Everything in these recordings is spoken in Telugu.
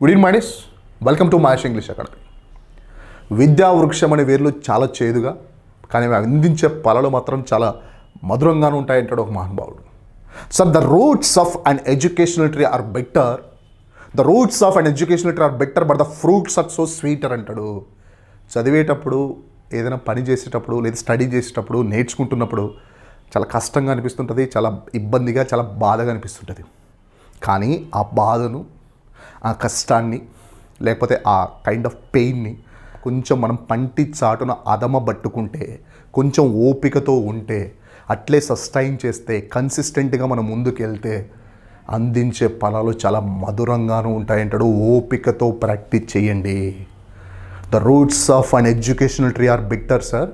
Good evening my dears welcome to Mahesh English academy Vidya Vruksham అనే వేర్లు చాలా చేదుగా కానీ అవి అందించే పలలు మాత్రం చాలా మధురంగానే ఉంటాయంటాడు ఒక మహానుభావుడు. Sir the roots of an educational tree are better the roots of an educational tree are better but the fruits are so sweeter అంటాడు. చదివేటప్పుడు ఏదైనా పని చేసేటప్పుడు లేదా స్టడీ చేసేటప్పుడు నేర్చుకుంటున్నప్పుడు చాలా కష్టంగా అనిపిస్తుంటుంది చాలా ఇబ్బందిగా చాలా బాధగా అనిపిస్తుంటుంది. కానీ ఆ బాధను ఆ కష్టాన్ని లేకపోతే ఆ కైండ్ ఆఫ్ పెయిన్ని కొంచెం మనం పంటి చాటున అదమ పట్టుకుంటే కొంచెం ఓపికతో ఉంటే అట్లే సస్టైన్ చేస్తే కన్సిస్టెంట్గా మనం ముందుకెళ్తే అందించే ఫలాలు చాలా మధురంగాను ఉంటాయంటాడు. ఓపికతో ప్రాక్టీస్ చేయండి. The roots of an educational tree are bitter sir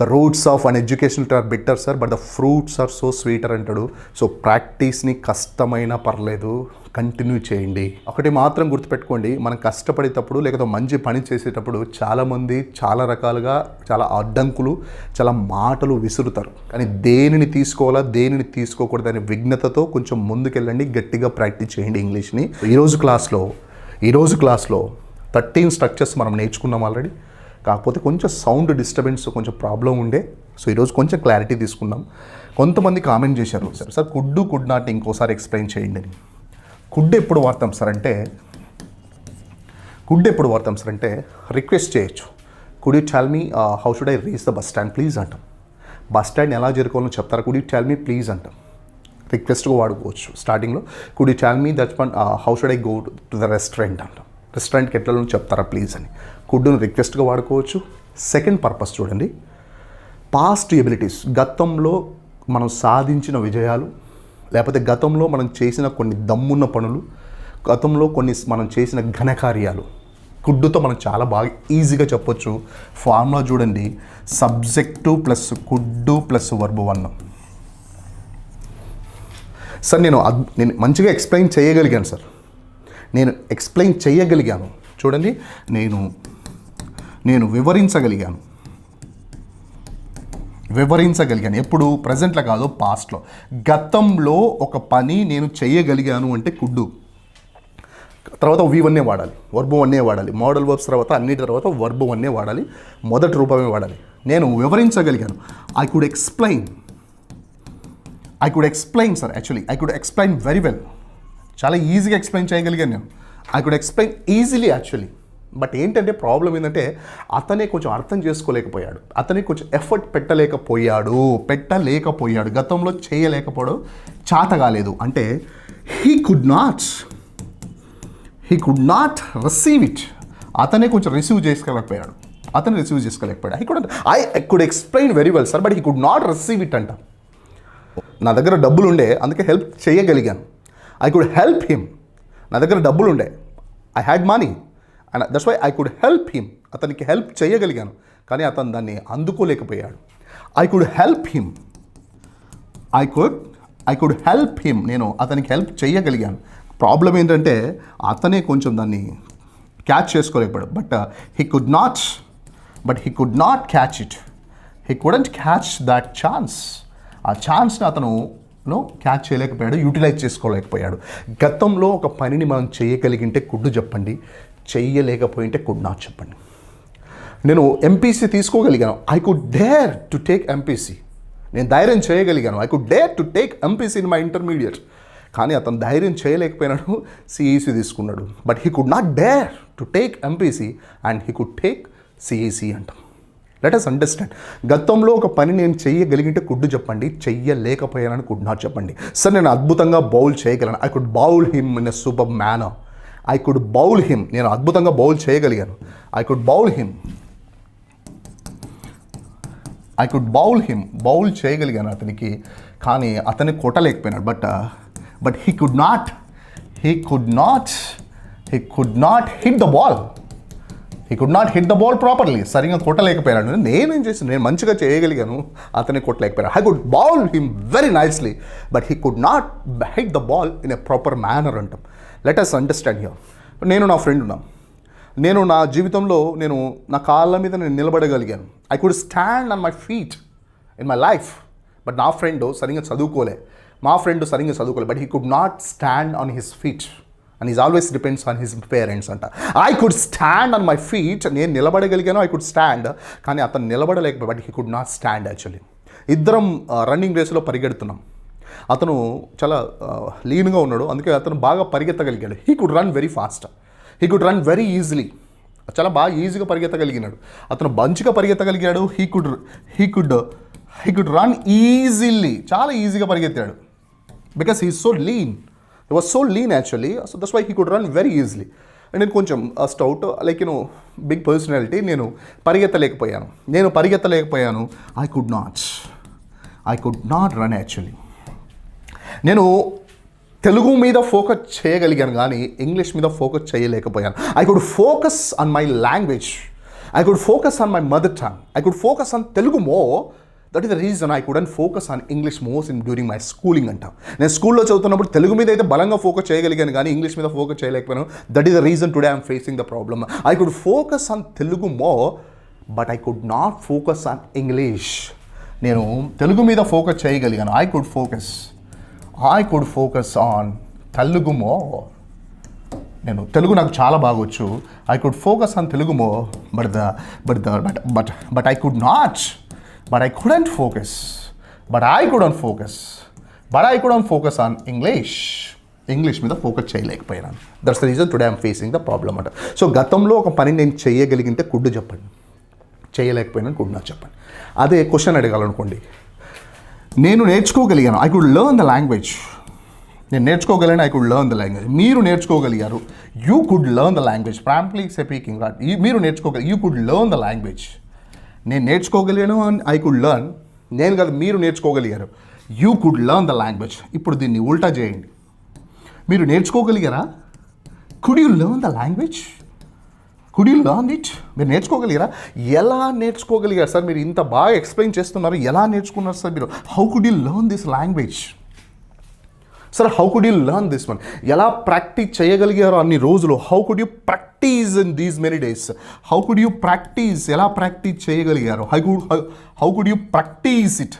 the roots of an educational are better sir but the fruits are so sweeter అంటాడు. సో ప్రాక్టీస్ని కష్టమైనా పర్లేదు కంటిన్యూ చేయండి. ఒకటి మాత్రం గుర్తుపెట్టుకోండి మనం కష్టపడేటప్పుడు లేకపోతే మంచి పని చేసేటప్పుడు చాలామంది చాలా రకాలుగా చాలా అడ్డంకులు చాలా మాటలు విసురుతారు. కానీ దేనిని తీసుకోవాలా దేనిని తీసుకోకూడదు అనే విఘ్నతతో కొంచెం ముందుకెళ్ళండి గట్టిగా ప్రాక్టీస్ చేయండి ఇంగ్లీష్ని. ఈరోజు క్లాస్లో ఈరోజు క్లాస్లో థర్టీన్ స్ట్రక్చర్స్ మనం నేర్చుకున్నాం ఆల్రెడీ కాకపోతే కొంచెం సౌండ్ డిస్టర్బెన్స్ కొంచెం ప్రాబ్లం ఉండే. సో ఈరోజు కొంచెం క్లారిటీ తీసుకుందాం. కొంతమంది కామెంట్ చేశారు sir sir could could not ఇంకోసారి ఎక్స్ప్లెయిన్ చేయండి అని. కుడ్ ఎప్పుడు వాడతాం సార్ అంటే కుడ్ ఎప్పుడు వాడతాం సార్ అంటే రిక్వెస్ట్ చేయొచ్చు. Could you tell me how should I reach the bus stand please అంటాం. బస్ స్టాండ్ ఎలా చేరుకోవాలో చెప్తారా? Could you tell me please అంటాం. రిక్వెస్ట్గా వాడుకోవచ్చు. స్టార్టింగ్లో could you tell me that one how should I go to the restaurant అంటాం. రెస్టారెంట్కి ఎట్లా చెప్తారా ప్లీజ్ అని. కుడ్డును రిక్వెస్ట్గా వాడుకోవచ్చు. సెకండ్ పర్పస్ చూడండి. పాస్ట్ ఎబిలిటీస్ గతంలో మనం సాధించిన విజయాలు లేకపోతే గతంలో మనం చేసిన కొన్ని దమ్మున్న పనులు గతంలో కొన్ని మనం చేసిన ఘనకార్యాలు. కుడ్డుతో మనం చాలా బాగా ఈజీగా చెప్పొచ్చు. ఫార్ములా చూడండి. Subject plus could plus verb one sir నేను అద్ నేను మంచిగా ఎక్స్ప్లెయిన్ చేయగలిగాను సార్ నేను ఎక్స్ప్లెయిన్ చేయగలిగాను. చూడండి నేను నేను వివరించగలిగాను. వివరించగలిగాను. ఎప్పుడు? ప్రజెంట్లో కాదు పాస్ట్లో గతంలో ఒక పని నేను చేయగలిగాను అంటే కుడ్డు. తర్వాత వి వన్నే వాడాలి వర్బు వన్నే వాడాలి మోడల్ వర్బ్స్ తర్వాత అన్నిటి తర్వాత వర్బు వన్నే వాడాలి మొదటి రూపమే వాడాలి. నేను వివరించగలిగాను. I could explain I could explain sir actually I could explain very well చాలా ఈజీగా ఎక్స్ప్లెయిన్ చేయగలిగాను నేను. I could explain easily actually but ఏంటంటే ప్రాబ్లం ఏంటంటే అతనే కొంచెం అర్థం చేసుకోలేకపోయాడు. అతనే కొంచెం ఎఫర్ట్ పెట్టలేకపోయాడు. పెట్టలేకపోయాడు. గతంలో చేయలేకపోవడం చాత కాలేదు అంటే he could not he could not receive it అతనే కొంచెం రిసీవ్ చేసుకోలేకపోయాడు. అతను receive చేసుకోలేకపోయాడు. I could I I could explain very well sir but he could not receive it అంట. నా దగ్గర డబ్బులు ఉండే అందుకే హెల్ప్ చేయగలిగాను. ఐ కుడ్ హెల్ప్ హిమ్ నా దగ్గర డబ్బులు ఉండే I had money and that's why I could help him అతనికి హెల్ప్ చేయగలిగాను. కానీ అతను దాన్ని అందుకోలేకపోయాడు. I could help him I could I could help him నేను అతనికి హెల్ప్ చేయగలిగాను. ప్రాబ్లం ఏంటంటే అతనే కొంచెం దాన్ని catch చేసుకోలేకపోయాడు. But he could not but he could not catch it he couldn't catch that chance ఆ ఛాన్స్ని అతను నో క్యాచ్ చేయలేకపోయాడు యూటిలైజ్ చేసుకోలేకపోయాడు. గతంలో ఒక పనిని మనం చేయగలిగింటే కుడ్డు చెప్పండి చెయ్యలేకపోయింటే కుడ్ నాట్ చెప్పండి. నేను MPC తీసుకోగలిగాను. I could dare to take MPC నేను ధైర్యం చేయగలిగాను. I could dare to take MPC in my intermediate కానీ అతను ధైర్యం చేయలేకపోయినాడు సిఈసి తీసుకున్నాడు. But he could not dare to take MPC and he could take CEC అంటాం. లెట్ అస్ అండర్స్టాండ్ గతంలో ఒక పని నేను చెయ్యగలిగితే కుడ్డు చెప్పండి చెయ్యలేకపోయానని కుడ్ నాట్ చెప్పండి. సార్ నేను అద్భుతంగా బౌల్ చేయగలను. I could bowl him in a super manner I could bowl him నేను అద్భుతంగా బౌల్ చేయగలిగాను. I could bowl him I could bowl him bowl చేయగలిగాను అతనికి కానీ అతని కొట్టలేకపోయినాడు. But but he could not he could not he could not hit the ball he could not hit the ball properly సరిగా కొట్టలేకపోయినాడు నేనేం చేసి నేను మంచిగా చేయగలిగాను. అతనే కొట్టలేకపోయాను I could bowl him very nicely but he could not hit the ball in a proper manner అంటాం. లెట్ అస్ అండర్స్టాండ్ హియర్ నేను నా ఫ్రెండ్ ఉన్నాం. నేను నా జీవితంలో నేను నా కాళ్ళ మీద నేను నిలబడగలిగాను. I could stand on my feet in my life but నా ఫ్రెండ్ సరిగ్గా చదువుకోలే. మా ఫ్రెండ్ సరిగ్గా చదువుకోలే but he could not stand on his feet and is always depends on his parents అంట. I could stand on my feet నేను నిలబడగలిగాను ఐ కుడ్ స్టాండ్ కానీ అతను నిలబడలేకపోయి but he could not stand actually ఇద్దరం రన్నింగ్ రేస్లో పరిగెడుతున్నాం. అతను చాలా లీన్గా ఉన్నాడు. అందుకే అతను బాగా పరిగెత్తగలిగాడు. He could run very fast he could run very easily చాలా బాగా ఈజీగా పరిగెత్తగలిగినాడు. అతను మంచిగా పరిగెత్తగలిగాడు. He could he could he could run easily చాలా ఈజీగా పరిగెత్తాడు. Because he so lean he was so lean actually so that's why he could run very easily and నేను కొంచెం stout like you know big personality నేను పరిగెత్తలేకపోయాను. నేను పరిగెత్తలేకపోయాను. I could not I could not run actually నేను తెలుగు మీద ఫోకస్ చేయగలిగాను కానీ ఇంగ్లీష్ మీద ఫోకస్ చేయలేకపోయాను. I could focus on my language I could focus on my mother tongue I could focus on Telugu more that is the reason I couldn't focus on English most in during my schooling అంట నేను స్కూల్లో చదువుతున్నప్పుడు తెలుగు మీద అయితే బలంగా ఫోకస్ చేయగలిగాను కానీ ఇంగ్లీష్ మీద ఫోకస్ చేయలేకపోయాను. That is the reason today I'm facing the problem I could focus on Telugu more but I could not focus on English నేను తెలుగు మీద ఫోకస్ చేయగలిగాను. I could focus I could focus on Telugu more నేను తెలుగు నాకు చాలా బాగా వచ్చు I could focus on Telugu more but the but the but but but I could not but I couldn't focus but I couldn't focus but I couldn't focus on English English మీద focus చేయలేకపోయినాను. That's the reason today I'm facing the problem అంట. సో గతంలో ఒక పని నేను చేయగలిగింటే కుడ్డు చెప్పండి. చేయలేకపోయినా కుడ్ నాకు చెప్పండి. అదే క్వశ్చన్ అడగాలనుకోండి. నేను నేర్చుకోగలిగాను. I could learn the language నేను నేర్చుకోగలను I could learn the language మీరు నేర్చుకోగలిగారు. You could learn the language promptly speaking మీరు నేర్చుకోగల you could learn the language నేను నేర్చుకోగలిగాను అండ్ ఐ కుడ్ లర్న్ నేను కాదు మీరు నేర్చుకోగలిగారు. You could learn the language ఇప్పుడు దీన్ని ఉల్టా చేయండి. మీరు నేర్చుకోగలిగారా? Could you learn the language could you learn it మీరు నేర్చుకోగలిగారా? ఎలా నేర్చుకోగలిగారు? సార్ మీరు ఇంత బాగా ఎక్స్ప్లెయిన్ చేస్తున్నారు. ఎలా నేర్చుకున్నారు సార్ మీరు? How could you learn this language sir how could you learn this one ఎలా ప్రాక్టీస్ చేయగలిగారో అన్ని రోజులు? How could you practice in these many days how could you practice ఎలా ప్రాక్టీస్ చేయగలిగారు? Hi could how could you practice it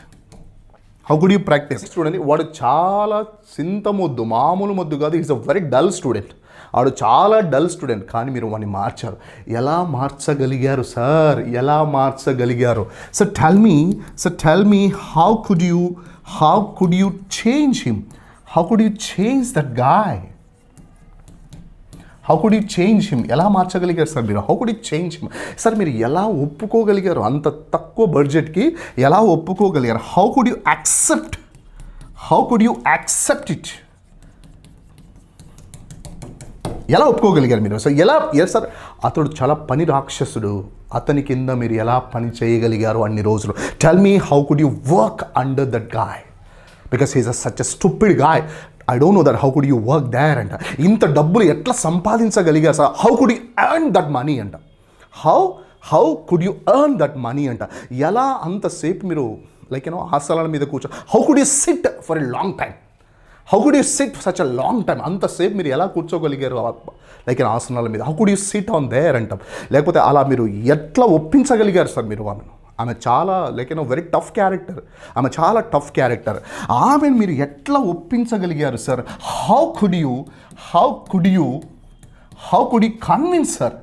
how could you practice చూడండి వాడు చాలా చింత మొద్దు మామూలు మొద్దు కాదు. Is a very dull student వాడు చాలా డల్ స్టూడెంట్ కానీ మీరు వాడిని మార్చారు. ఎలా మార్చగలిగారు సార్ ఎలా మార్చగలిగారు? Sir tell me sir tell me how could you how could you change him how could you change that guy how could you change him ఎలా మార్చగలిగారు సార్ మీరు? How could you change him sir మీరు ఎలా ఒప్పుకోగలిగారు? అంత తక్కువ బడ్జెట్కి ఎలా ఒప్పుకోగలిగారు? How could you accept how could you accept it ఎలా ఒప్పుకోగలిగారు మీరు? సార్ ఎలా ఎస్ సార్? అతడు చాలా పని రాక్షసుడు. అతని కింద మీరు ఎలా పని చేయగలిగారు అన్ని రోజులు? Tell me how could you work under that guy because he's a such a stupid guy I don't know that how could you work there అంట ఇంత డబ్బులు ఎట్లా సంపాదించగలిగారు sir? How could you earn that money అంట how how could you earn that money అంట ఎలా అంతసేపు మీరు లైక్ యూనో ఆసనాల మీద కూర్చో how could you sit for a long time how could you sit such a long time అంతసేపు మీరు ఎలా కూర్చోగలిగారు లైక్ ఆసనాల మీద? How could you sit on there అంటాం లేకపోతే అలా మీరు ఎట్లా ఒప్పించగలిగారు సార్ మీరు వాళ్ళను? ఆమె చాలా like you know very tough character ఆమె చాలా టఫ్ క్యారెక్టర్ ఆమెను మీరు ఎట్లా ఒప్పించగలిగారు sir how could you how could you how could you convince sir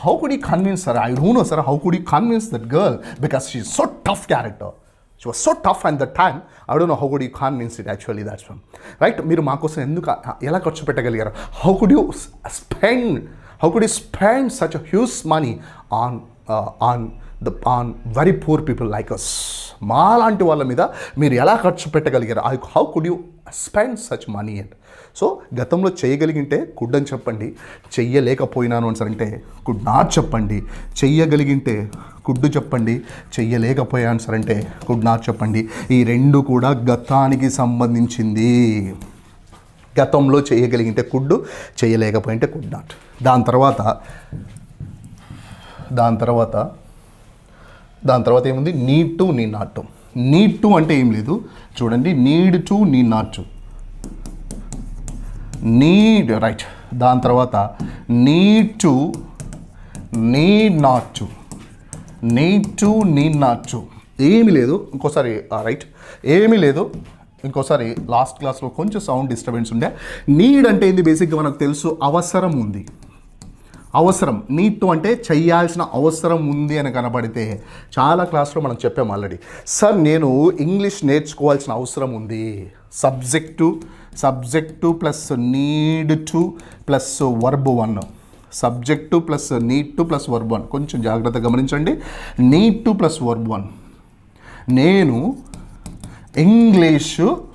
how could you convince sir I don't know sir how could you convince that girl because she so tough character she was so tough and the time I don't know how could you convince it actually that's one right మీరు మా కోసం ఎందుకు ఎలా ఖర్చు పెట్టగలిగారు? How could you spend how could you spend such huge money on on the on very poor people like us మా లాంటి వాళ్ళ మీద మీరు ఎలా ఖర్చు పెట్టగలిగారు? I how could you spend such money and so గతంలో చేయగలిగింటే కుడ్ అని చెప్పండి. చెయ్యలేకపోయినాను అని సరే అంటే కుడ్ నాట్ చెప్పండి. చెయ్యగలిగింటే కుడ్డు చెప్పండి. చెయ్యలేకపోయాను సరే అంటే కుడ్ నాట్ చెప్పండి. ఈ రెండు కూడా గతానికి సంబంధించింది. గతంలో చేయగలిగింటే కుడ్డు చేయలేకపోయింటే కుడ్ నాట్ దాని తర్వాత దాని తర్వాత దాని తర్వాత ఏముంది? Need to need not to need to అంటే ఏం లేదు. చూడండి need to need not to need right దాని తర్వాత need to need not to need to need not to ఏమీ లేదు. ఇంకోసారి రైట్ ఏమీ లేదు. ఇంకోసారి లాస్ట్ క్లాస్లో కొంచెం సౌండ్ డిస్టర్బెన్స్ ఉండే. నీడ్ అంటే ఏంది? బేసిక్గా మనకు తెలుసు అవసరం ఉంది. అవసరం. నీడ్ టు అంటే చేయాల్సిన అవసరం ఉంది అని కనబడితే చాలా క్లాస్లో మనం చెప్పాము ఆల్రెడీ. సార్ నేను ఇంగ్లీష్ నేర్చుకోవాల్సిన అవసరం ఉంది. Subject subject plus need to plus verb one. Subject plus need to plus verb one. కొంచెం జాగ్రత్త గమనించండి. Need to plus verb one. నేను ఇంగ్లీషు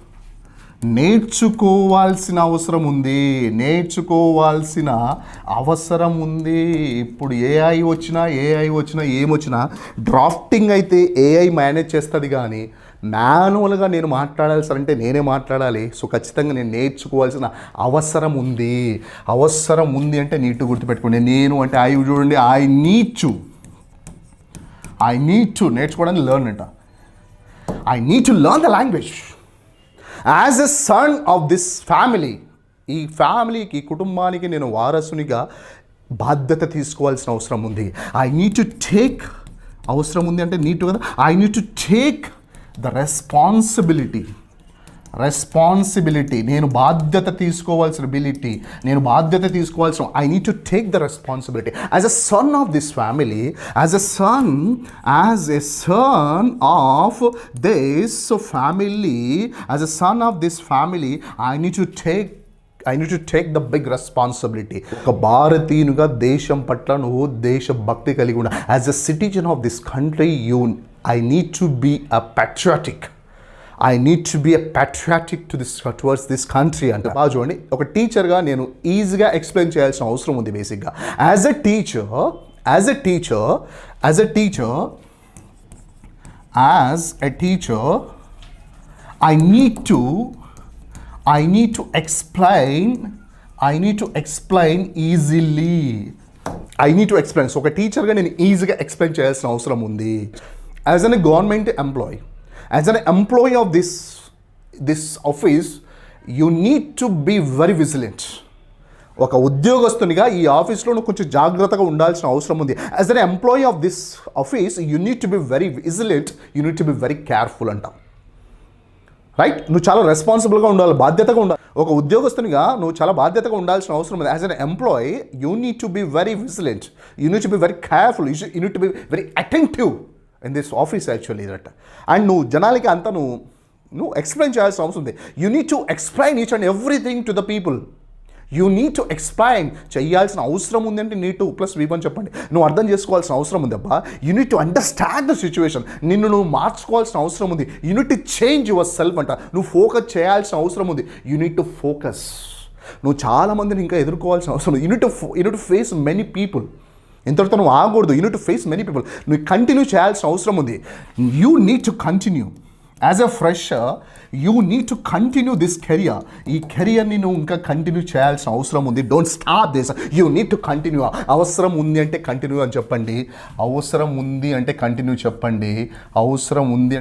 నేర్చుకోవాల్సిన అవసరం ఉంది నేర్చుకోవాల్సిన అవసరం ఉంది. ఇప్పుడు ఏఐ వచ్చినా ఏఐ వచ్చినా ఏమొచ్చినా డ్రాఫ్టింగ్ అయితే ఏఐ మేనేజ్ చేస్తుంది కానీ మాన్యువల్గా నేను మాట్లాడాల్సి అంటే నేనే మాట్లాడాలి. సో ఖచ్చితంగా నేను నేర్చుకోవాల్సిన అవసరం ఉంది. అవసరం ఉంది అంటే నీటు గుర్తుపెట్టుకోండి. నేను అంటే ఐ చూడండి I need to I need to నేర్చుకోవడానికి లెర్న్ అంట. I need to learn the language as a son of this family ఈ ఫ్యామిలీకి కుటుంబానికి నేను వారసునిగా బాధ్యత తీసుకోవాల్సిన అవసరం ఉంది. ఐ నీడ్ టు టేక్ అవసరం ఉంది అంటే నీట్ కదా? I need to take the responsibility responsibility. నేను బాధ్యత తీసుకోవాల్సిన బిలిటీ నేను బాధ్యత తీసుకోవాల్సిన I need to take the responsibility as a son of this family as a son as a son of this family as a son of this family I need to take I need to take the big responsibility ఒక భారతీయునిగా దేశం పట్ల నువ్వు దేశభక్తి కలిగి ఉండ. As a citizen of this country you I need to be a patriotic. I need to be a patriotic to this towards this country అంటే. బాగా చూడండి ఒక టీచర్గా నేను ఈజీగా ఎక్స్ప్లెయిన్ చేయాల్సిన అవసరం ఉంది బేసిక్గా as a teacher as a teacher as a teacher as a teacher I need to I need to explain I need to explain easily I need to explain so ఒక టీచర్గా నేను ఈజీగా ఎక్స్ప్లెయిన్ చేయాల్సిన అవసరం ఉంది. As an government employee as an employee of this this office you need to be very vigilant ఒక ఉద్యోగస్తునిగా ఈ ఆఫీస్లో కొంచెం జాగ్రత్తగా ఉండాల్సిన అవసరం ఉంది. As an employee of this office you need to be very vigilant you need to be very careful అంటాం. రైట్ నువ్వు చాలా రెస్పాన్సిబుల్గా ఉండాలి బాధ్యతగా ఉండాలి. ఒక ఉద్యోగస్తునిగా నువ్వు చాలా బాధ్యతగా ఉండాల్సిన అవసరం ఉంది. As an employee you need to be very vigilant you need to be very careful you need to be very attentive in this office actually that and నువ్వు జనాలకి అంతా నువ్వు నువ్వు ఎక్స్ప్లెయిన్ చేయాల్సిన అవసరం ఉంది. You need to explain each and everything to the people you need to explain చేయాల్సిన అవసరం ఉందంటే నీ టు ప్లస్ వీ చెప్పండి. నువ్వు అర్థం చేసుకోవాల్సిన అవసరం ఉంది అబ్బా. You need to understand the situation నిన్ను నువ్వు మార్చుకోవాల్సిన అవసరం ఉంది. You need to change yourself అంట. నువ్వు ఫోకస్ చేయాల్సిన అవసరం ఉంది. యూ నీడ్ టు ఫోకస్ నువ్వు చాలా మందిని ఇంకా ఎదుర్కోవాల్సిన అవసరం ఉంది. You need to you need face many people ఇంతటితో నువ్వు ఆగకూడదు. You need to face many people నువ్వు కంటిన్యూ చేయాల్సిన అవసరం ఉంది. You need to continue as a fresher you need to continue this career ఈ కెరియర్ని నువ్వు ఇంకా కంటిన్యూ చేయాల్సిన అవసరం ఉంది. Don't stop this you need to continue అవసరం ఉంది అంటే కంటిన్యూ అని చెప్పండి. అవసరం ఉంది అంటే కంటిన్యూ చెప్పండి. అవసరం ఉంది